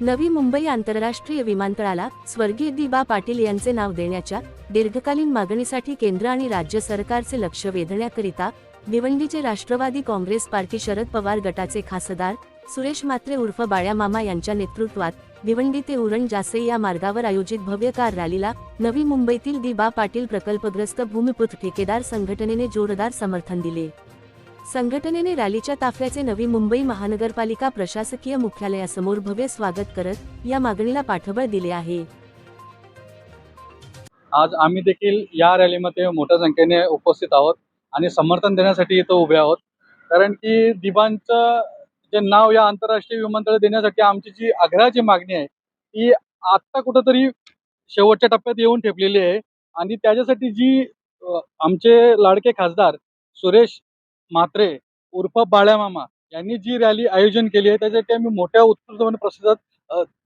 नवी मुंबई आंतरराष्ट्रीय विमानतळाला स्वर्गीय दिबा पाटील यांचे नाव देण्याच्या दीर्घकालीन मागणीसाठी केंद्र आणि राज्य सरकारचे लक्ष वेधण्याकरिता भिवंडीचे राष्ट्रवादी काँग्रेस पार्टी शरद पवार गटाचे खासदार सुरेश मात्रे उर्फ बाळ्या मामा यांच्या नेतृत्वात भिवंडी ते उरण जासे या मार्गावर आयोजित भव्य कार रॅलीला नवी मुंबईतील दिबा पाटील प्रकल्पग्रस्त भूमिपुत्र ठेकेदार संघटनेने जोरदार समर्थन दिले. संघटनेने रॅलीच्या ताफ्याचे नवी मुंबई महानगरपालिका प्रशासकीय मुख्यालयासमोर भव्य स्वागत करत या मागणीला पाठबळ दिले आहे. आज आम्ही देखील या रॅलीमध्ये मोठ्या संख्येने उपस्थित आहोत आणि समर्थन देण्यासाठी इथं उभे आहोत. कारण की दिबांचं जे नाव या आंतरराष्ट्रीय विमानतळ देण्यासाठी आमची जी आग्रहाची मागणी आहे ती आत्ता कुठंतरी शेवटच्या टप्प्यात येऊन ठेपलेली आहे. आणि त्याच्यासाठी जी आमचे लाडके खासदार सुरेश म्हात्रे उर्फ बाळ्यामामा यांनी जी रॅली आयोजन केली आहे त्याच्यासाठी आम्ही मोठ्या उत्स्फूर्तपणे प्रतिसाद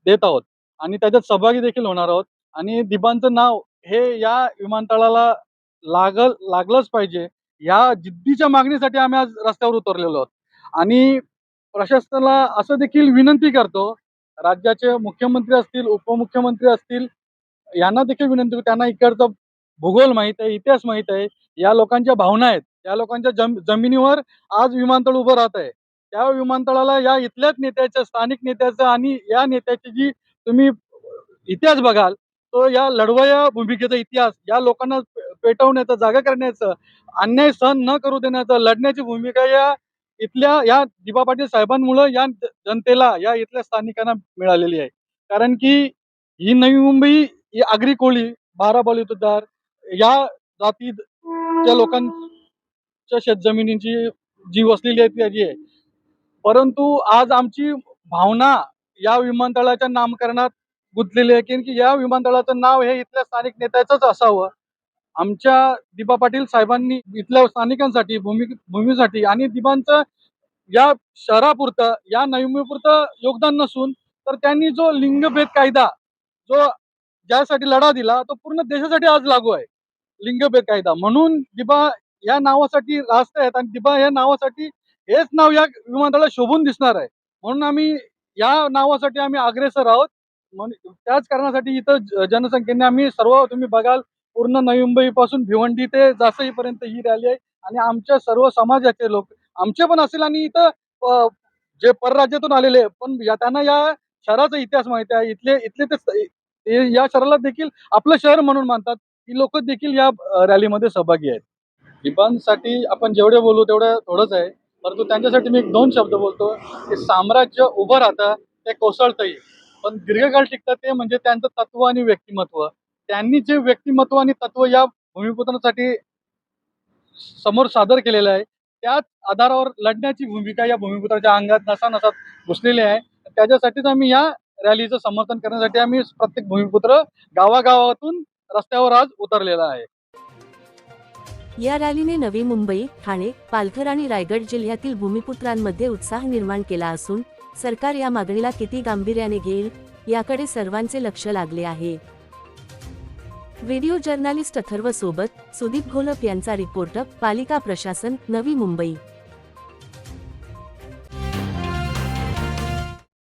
देत आहोत. आणि त्याच्यात सहभागी देखील होणार आहोत. आणि दिबांचं नाव हे या विमानतळाला लागल लागलंच पाहिजे. या जिद्दीच्या मागणीसाठी आम्ही आज रस्त्यावर उतरलेलो आहोत. आणि प्रशासनाला असं देखील विनंती करतो राज्याचे मुख्यमंत्री असतील उपमुख्यमंत्री असतील यांना देखील विनंती त्यांना इकडचा भूगोल माहीत आहे इतिहास माहीत आहे. या लोकांच्या भावना आहेत. या लोकांच्या जम जमिनीवर आज विमानतळ उभं राहत आहे. त्या विमानतळाला या इथल्याच नेत्याच्या स्थानिक नेत्याचं आणि या नेत्याची जी तुम्ही इतिहास बघाल तो या लढवया भूमिकेचा इतिहास या लोकांना पेटवण्याचा जागा करण्याचं अन्याय सहन न करू देण्याचं लढण्याची भूमिका या इथल्या या दिबा पाटील साहेबांमुळं या जनतेला या इथल्या स्थानिकांना मिळालेली आहे. कारण की ही नवी मुंबई ही आगरी कोळी बारा बलुतेदार या जातीच्या लोकांच्या शेतजमिनींची जी वसलेली आहे त्याची आहे. परंतु आज आमची भावना या विमानतळाच्या नामकरणात गुंतलेली आहे. की या विमानतळाचं नाव हे इथल्या स्थानिक नेत्याचंच असावं. आमच्या दिबा पाटील साहेबांनी इथल्या स्थानिकांसाठी भूमी भूमीसाठी आणि दिबांचं या शहरापुरतं या नवीमुंबईपुरतं योगदान नसून तर त्यांनी जो लिंगभेद कायदा जो ज्यासाठी लढा दिला तो पूर्ण देशासाठी आज लागू आहे. लिंगभेद कायदा. म्हणून दिबा या नावासाठी रास्त आहेत आणि दिबा या नावासाठी हेच नाव या विमानतळाला शोभून दिसणार आहे. म्हणून आम्ही या नावासाठी आम्ही अग्रेसर आहोत. म्हणून त्याच कारणासाठी इथं जनसंख्येने आम्ही सर्व तुम्ही बघाल पूर्ण नवी मुंबईपासून भिवंडी ते जासईपर्यंत ही रॅली आहे. आणि आमच्या सर्व समाजाचे लोक आमचे पण असेल आणि इथं जे परराज्यातून आलेले पण या त्यांना या शहराचा इतिहास माहिती आहे. इथले इथले ते या शहराला देखील आपलं शहर म्हणून मानतात. ही लोक देखील या रॅलीमध्ये सहभागी आहेत. दिबांसाठी आपण जेवढे बोलू तेवढं थोडंच आहे. परंतु त्यांच्यासाठी मी एक दोन शब्द बोलतो की साम्राज्य उभं राहतं ते कोसळतंही. पण दीर्घकाळ टिकतं ते म्हणजे त्यांचं तत्व आणि व्यक्तिमत्व. त्यांनी जे व्यक्तिमत्व आणि तत्व या भूमिपुत्रांसाठी समोर सादर केलेलं आहे त्याच आधारावर लढण्याची भूमिका या भूमिपुत्राच्या अंगात नसा नसात घुसलेली आहे. त्याच्यासाठीच आम्ही या रॅलीचं समर्थन करण्यासाठी आम्ही प्रत्येक भूमिपुत्र गावागावातून रस्त्यावर आज उतरलेला आहे. या रॅलीने नवी मुंबई ठाणे पालघर आणि रायगड जिल्ह्यातील भूमिपुत्रांमध्ये उत्साह निर्माण केला असून सरकार या मागणीला किती गांभीर्याने घेईल याकडे सर्वांचे लक्ष लागले आहे. व्हिडिओ जर्नालिस्ट अथर्व सोबत सुदीप घोलप यांचा रिपोर्ट पालिका प्रशासन नवी मुंबई.